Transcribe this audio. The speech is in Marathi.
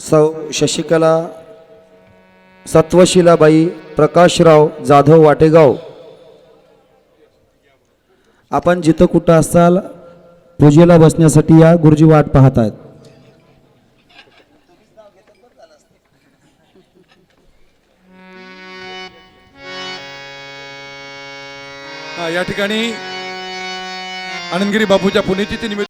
सौ शशिकला सत्वशिलाबाई प्रकाशराव जाधव वाटेगाव. आपण जिथं कुठं असाल पूजेला बसण्यासाठी या गुरुजी वाट पाहत आहेत या ठिकाणी आनंदगिरी बापूच्या पुण्यतिथी निमित्त